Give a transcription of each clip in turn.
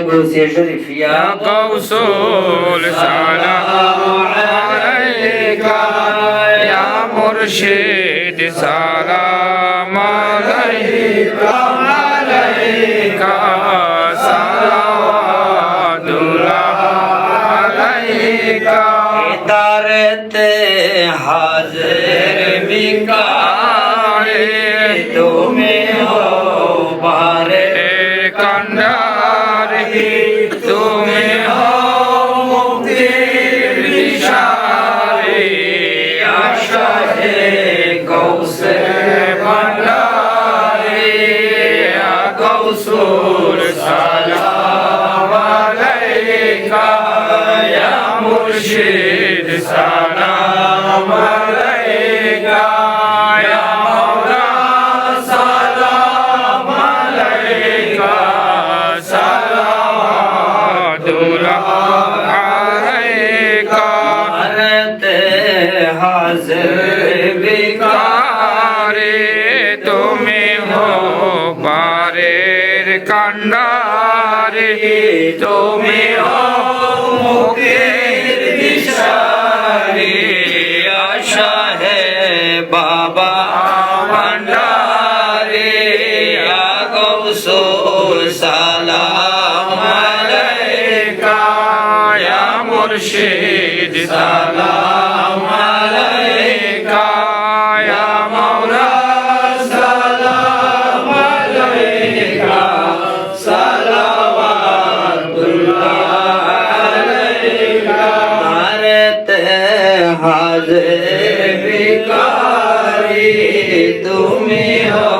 قدس شريف يا قوس السلام عليك يا مرشد سلام عليك عليك صلوات الله عليك إدارة حاضر بك কান্ডারি তুমি হও মুক্তির দিশারি আশাহে কৌসে ভান্ডারি কৌসুর সালাম আলাইকা ইয়া মুর্শিদ সালাম বিকারে তুমি হো পারের কান্ডারে তুমি হো মুখের দিশারে। আশা হে বাবা ভান্ডারে গৌসুল সালাম আলাইকা। মুর্শিদ, সালাম তুমি হো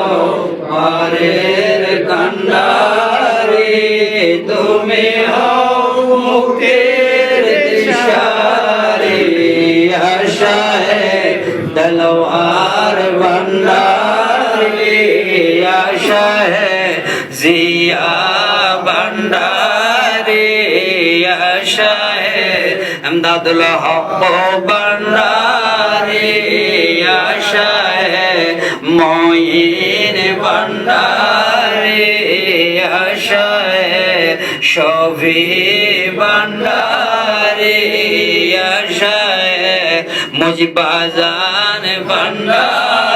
পারের কন্ডারি তুমি হো মুক্তির জিয়া ভন্ডারি আশা হে আমদাদুল হক ভন্ডারি আশা হে মঈন ভন্ডারি আশা হে শফি ভন্ডারি আশা হে মুজিবাজান ভন্ডারি